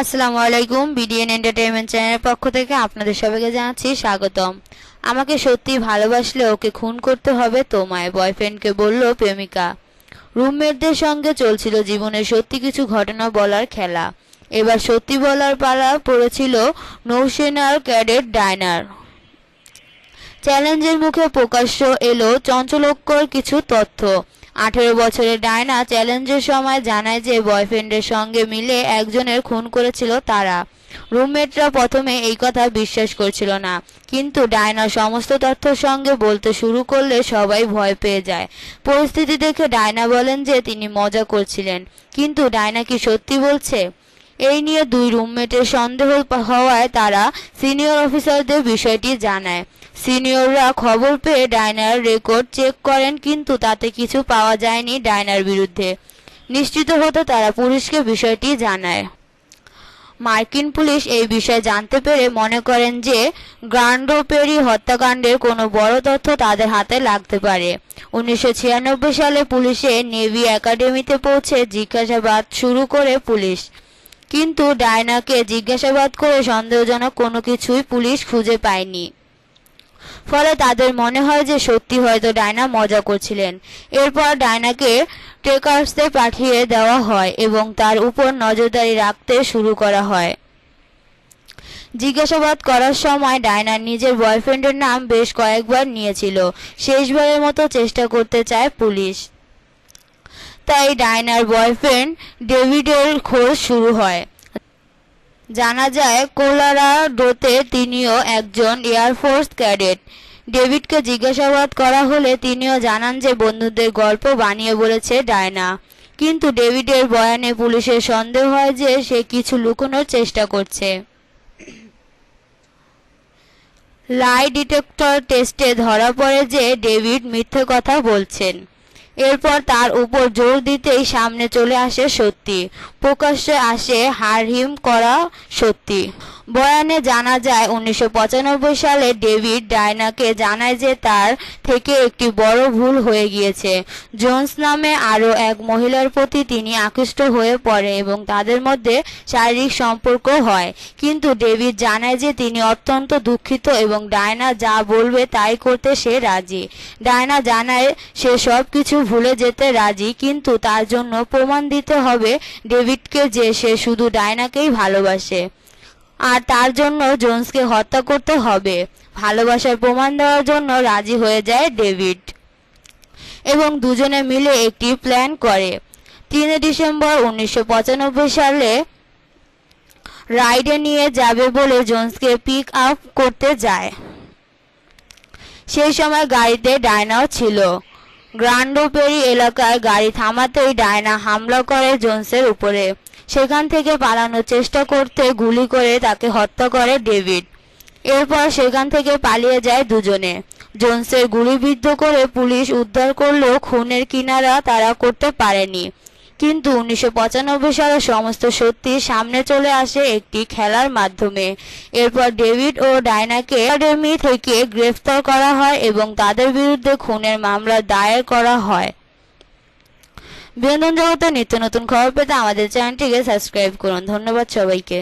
আসসালামু আলাইকুম BDN entertainment চ্যানেলের পক্ষ থেকে আপনাদের সবাইকে জানাচ্ছি স্বাগতম। আমাকে সত্যি ভালোবাসলে ওকে খুন করতে হবে তোমায় বয়ফ্রেন্ডকে বলল প্রেমিকা। রুমমেটদের সঙ্গে চলছিল জীবনের সত্যি কিছু ঘটনা বলার খেলা। এবার সত্যি বলার পালা পড়েছিল নৌসেনার ক্যাডেট ডাইনার। চ্যালেঞ্জের মুখে প্রকাশ্য এলো চঞ্চলক্কর কিছু তথ্য। আঠেরো বছরের ডায়না চ্যালেঞ্জের সময় জানায় যে বয়ফ্রেন্ডের সঙ্গে মিলে একজনের খুন করেছিল তারা। রুমমেটরা প্রথমে এই কথা বিশ্বাস করছিল না, কিন্তু ডায়না সমস্ত তথ্যের সঙ্গে বলতে শুরু করলে সবাই ভয় পেয়ে যায়। পরিস্থিতি দেখে ডায়না বলেন যে তিনি মজা করছিলেন, কিন্তু ডায়না কি সত্যি বলছে? এই নিয়ে দুই রুমমেটের সন্দেহ হওয়ায় তারা সিনিয়র অফিসারদের বিষয়টি জানায়। সিনিয়ররা খবর পেয়ে ডায়নার রেকর্ড চেক করেন, কিন্তু তাতে কিছু পাওয়া যায়নি ডায়নার বিরুদ্ধে। নিশ্চিত হতে তারা পুলিশকে বিষয়টি জানায়। মার্কিন পুলিশ এই বিষয়ে জানতে পেরে মনে করেন যে গ্রান্ডোপেরি হত্যাকাণ্ডের কোনো বড় তথ্য তাদের হাতে লাগতে পারে। উনিশশো ছিয়ানব্বই সালে পুলিশে নেভি একাডেমিতে পৌঁছে জিজ্ঞাসাবাদ শুরু করে পুলিশ। কিন্তু ডায়নাকে জিজ্ঞাসাবাদ করে সন্দেহজনক কোনো কিছুই পুলিশ খুঁজে পায়নি। ফলে তাদের মনে হয় যে সত্যি হয়তো ডায়না মজা করছিলেন। এরপর ডায়নাকে ট্রেকার্সে পাঠিয়ে দেওয়া হয় এবং তার উপর নজরদারি রাখতে শুরু করা হয়। জিজ্ঞাসাবাদ করার সময় ডায়না নিজের বয়ফ্রেন্ডের নাম বেশ কয়েকবার নিয়েছিল। শেষবারের মতো চেষ্টা করতে চায় পুলিশ। তাই ডায়নার বয়ফ্রেন্ড ডেভিডের খোঁজ শুরু হয়। জানা যায়, কোলারাডোতে তিনিও একজন এয়ারফোর্স ক্যাডেট। ডেভিডকে জিজ্ঞাসাবাদ করা হলে তিনিও জানান যে বন্ধুদের গল্প বানিয়ে বলেছে ডায়না কিন্তু ডেভিডের বয়ানে পুলিশের সন্দেহ হয় যে সে কিছু লুকোনোর চেষ্টা করছে। লাই ডিটেক্টর টেস্টে ধরা পড়ে যে ডেভিড মিথ্যে কথা বলছেন। এরপর তার উপর জোর দিতেই সামনে চলে আসে সত্যি। প্রকাশ্যে আসে হারহিম করা সত্যি। বয়ানে জানা যায়, উনিশশো পঁচানব্বই সালে ডেভিড ডায়নাকে জানায় যে তার থেকে একটি বড় ভুল হয়ে গিয়েছে। জোন্স নামে আরও এক মহিলার প্রতি তিনি আকৃষ্ট হয়ে পড়ে এবং তাদের মধ্যে শারীরিক সম্পর্ক হয়। কিন্তু ডেভিড জানায় যে তিনি অত্যন্ত দুঃখিত এবং ডায়না যা বলবে তাই করতে সে রাজি। ডায়না জানায়, সে সব কিছু ভুলে যেতে রাজি, কিন্তু তার জন্য প্রমাণ দিতে হবে ডেভিডকে যে সে শুধু ডায়নাকেই ভালোবাসে। আর তার জন্য জোন্সকে হত্যা করতে হবে। ভালোবাসার প্রমাণ দেওয়ার জন্য রাজি হয়ে যায় ডেভিড। এবং দুজনে মিলে একটি প্ল্যান করে। তিন ডিসেম্বর উনিশশো পঁচানব্বই সালে রাইডে নিয়ে যাবে বলে জোন্সকে পিক আপ করতে যায়। সেই সময় গাড়িতে ডায়নাও ছিল। গ্রান্ডোপেরি এলাকায় গাড়ি থামাতেই ডায়না হামলা করে জোন্সের উপরে। সেখান থেকে পালানোর চেষ্টা করতে গুলি করে তাকে হত্যা করে ডেভিড। এরপর সেখান থেকে পালিয়ে যায় দুজনে। জোনসের গুলিবিদ্ধ করে পুলিশ উদ্ধার করলেও খুনের কিনারা তারা করতে পারেনি। কিন্তু উনিশশো পঁচানব্বই সালে সমস্ত সত্যি সামনে চলে আসে একটি খেলার মাধ্যমে। এরপর ডেভিড ও ডায়নাকে একাডেমি থেকে গ্রেফতার করা হয় এবং তাদের বিরুদ্ধে খুনের মামলা দায়ের করা হয়। বিনোদন জগতের নিত্য নতুন খবর পেতে আমাদের চ্যানেলটিকে সাবস্ক্রাইব করুন। ধন্যবাদ সবাইকে।